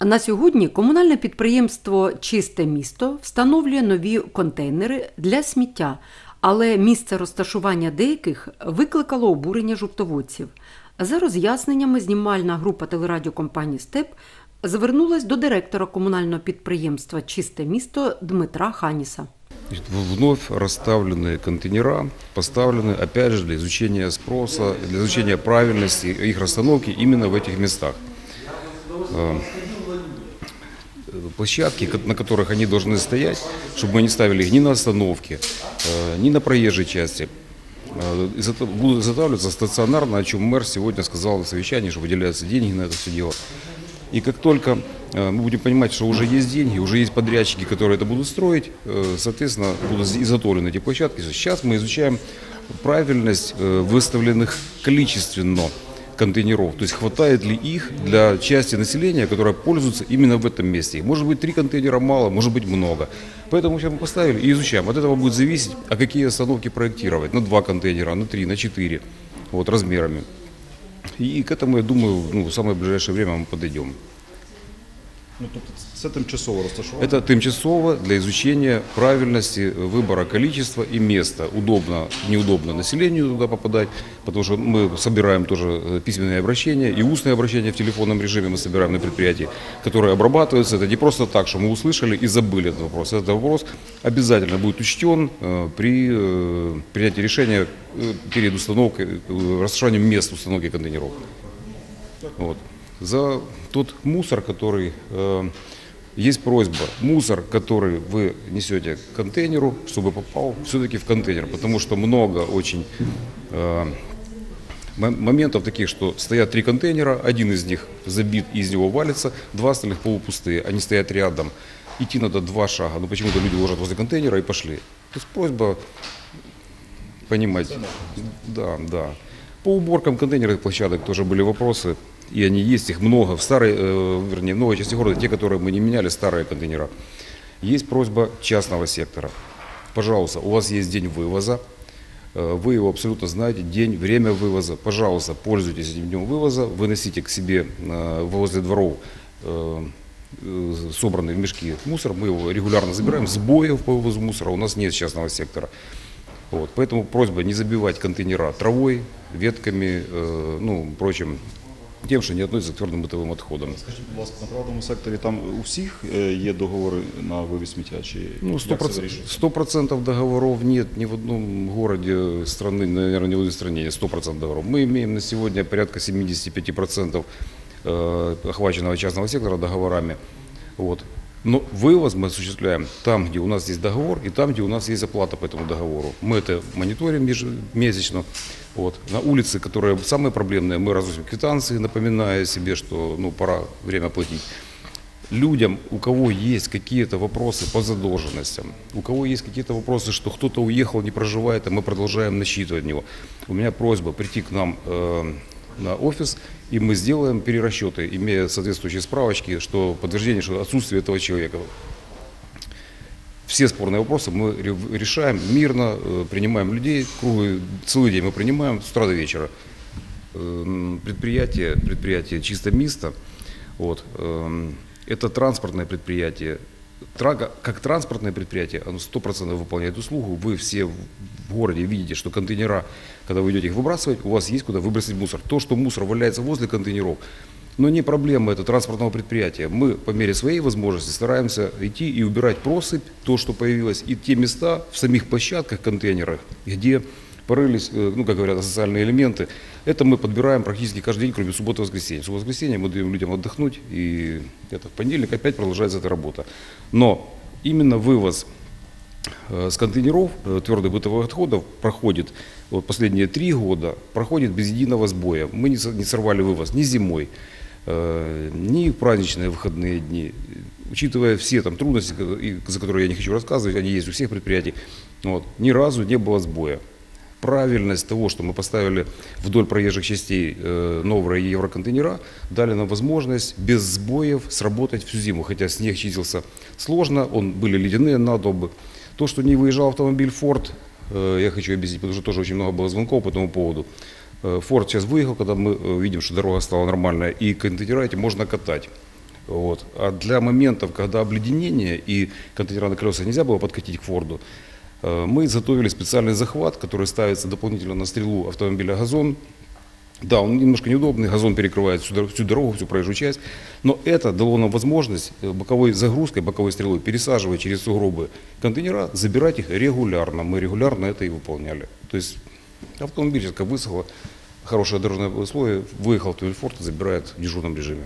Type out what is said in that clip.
На сьогодні комунальне підприємство Чисте місто встановлює нові контейнери для сміття, але місце розташування деяких викликало обурення жовтоводців. За роз'ясненнями, знімальна група телерадіокомпанії Степ звернулась до директора комунального підприємства Чисте місто Дмитра Ханіса. Значит, в- Вновь расставленные контейнера поставлены, опять же, для изучения спроса, для изучения правильности их расстановки именно в этих местах. Площадки, на которых они должны стоять, чтобы мы не ставили их ни на остановке, э, ни на проезжей части, э, будут изготавливаться стационарно, о чем мэр сегодня сказал на совещании, что выделяются деньги на это все дело. И как только э, мы будем понимать, что уже есть деньги, уже есть подрядчики, которые это будут строить, соответственно, будут изготовлены эти площадки. Сейчас мы изучаем правильность выставленных количественно контейнеров, то есть хватает ли их для части населения, которая пользуется именно в этом месте. Может быть, три контейнера мало, может быть, много. Поэтому сейчас мы поставили и изучаем. От этого будет зависеть, а какие остановки проектировать. На два контейнера, на три, на четыре, вот, размерами. И к этому, я думаю, ну, в самое ближайшее время мы подойдем. Ну, тобто це тимчасово розташування. Это тимчасово для изучения правильности выбора количества и места. Удобно, неудобно населению туда попадать, потому что мы собираем тоже э, письменные обращения и устные обращения в телефонном режиме мы собираем на предприятии, которые обрабатываются. Это не просто так, что мы услышали и забыли этот вопрос. Этот вопрос обязательно будет учтен э, при э, принятии решения перед установкой, расширением мест установки контейнеров. Вот. За тот мусор, который э, есть просьба, мусор, который вы несете к контейнеру, чтобы попал все-таки в контейнер, потому что много очень э, мо- моментов таких, что стоят три контейнера, один из них забит и из него валится, два остальных полупустые, они стоят рядом. Идти надо два шага, но почему-то люди ложат возле контейнера и пошли. То есть просьба понимать. Да, да. По уборкам контейнерных площадок тоже были вопросы, и они есть, их много. В старой, э, вернее, в новой части города, те, которые мы не меняли, старые контейнера. Есть просьба частного сектора. Пожалуйста, у вас есть день вывоза, э, вы его абсолютно знаете, день, время вывоза. Пожалуйста, пользуйтесь этим днем вывоза, выносите к себе э, возле дворов э, собранный в мешки мусор, мы его регулярно забираем, сбоев по вывозу мусора у нас нет частного сектора. Вот, поэтому просьба не забивать контейнера травой, ветками, э, ну, прочим, тем, что не относится к твердым бытовым отходам. Скажіть, будь ласка, на приватному секторі там у всіх е, є договори на вивіз сміття? Чи Ну, як це 100%, вирішується? 100 договоров нет ни в одном городе страны, наверное, ни в одной стране нет 100% договоров. Мы имеем на сегодня порядка 75% э, охваченного частного сектора договорами. Вот. Но вывоз мы осуществляем там, где у нас есть договор, и там, где у нас есть оплата по этому договору. Мы это мониторим ежемесячно. Вот. На улице, которые самые проблемные, мы развозим квитанции, напоминая себе, что ну, пора время платить людям, у кого есть какие-то вопросы по задолженностям, у кого есть какие-то вопросы, что кто-то уехал, не проживает, а мы продолжаем насчитывать него. У меня просьба прийти к нам э, на офис, и мы сделаем перерасчеты, имея соответствующие справочки, что подтверждение, что отсутствие этого человека. Все спорные вопросы мы ре- решаем мирно, э, принимаем людей, круглый, целый день мы принимаем с утра до вечера. Эм, Предприятие, предприятие чисто место, вот, эм, это транспортное предприятие. Тра- Как транспортное предприятие, оно 100% выполняет услугу. Вы все в городе видите, что контейнера, когда вы идете их выбрасывать, у вас есть куда выбросить мусор. То, что мусор валяется возле контейнеров, но не проблема это транспортного предприятия. Мы по мере своей возможности стараемся идти и убирать просыпь, то, что появилось, и те места в самих площадках, контейнерах, где порылись, э, ну, как говорят, социальные элементы. Это мы подбираем практически каждый день, кроме субботы и воскресенья. Суббота воскресенье мы даем людям отдохнуть, и это в понедельник опять продолжается эта работа. Но именно вывоз э, с контейнеров э, твердых бытовых отходов проходит, вот последние три года, проходит без единого сбоя. Мы не со- не сорвали вывоз ни зимой, ни в праздничные выходные дни. Учитывая все там трудности, за которые я не хочу рассказывать, они есть у всех предприятий, вот, ни разу не было сбоя. Правильность того, что мы поставили вдоль проезжих частей э, новые евроконтейнера, дали нам возможность без сбоев сработать всю зиму. Хотя снег чистился сложно, он, были ледяные надобы. То, что не выезжал автомобиль Ford, э, я хочу объяснить, потому что тоже очень много было звонков по этому поводу. Э, Ford сейчас выехал, когда мы э, видим, что дорога стала нормальная, и контейнера эти можно катать. Вот. А для моментов, когда обледенение и контейнера на колесах нельзя было подкатить к Форду, мы изготовили специальный захват, который ставится дополнительно на стрелу автомобиля «Газон». Да, он немножко неудобный, газон перекрывает всю, всю дорогу, всю проезжую часть, но это дало нам возможность э, боковой загрузкой, боковой стрелой, пересаживая через сугробы контейнера, забирать их регулярно. Мы регулярно это и выполняли. То есть автомобиль, высохло, хорошее дорожное условие, выехал в Тюльфорд и забирает в дежурном режиме.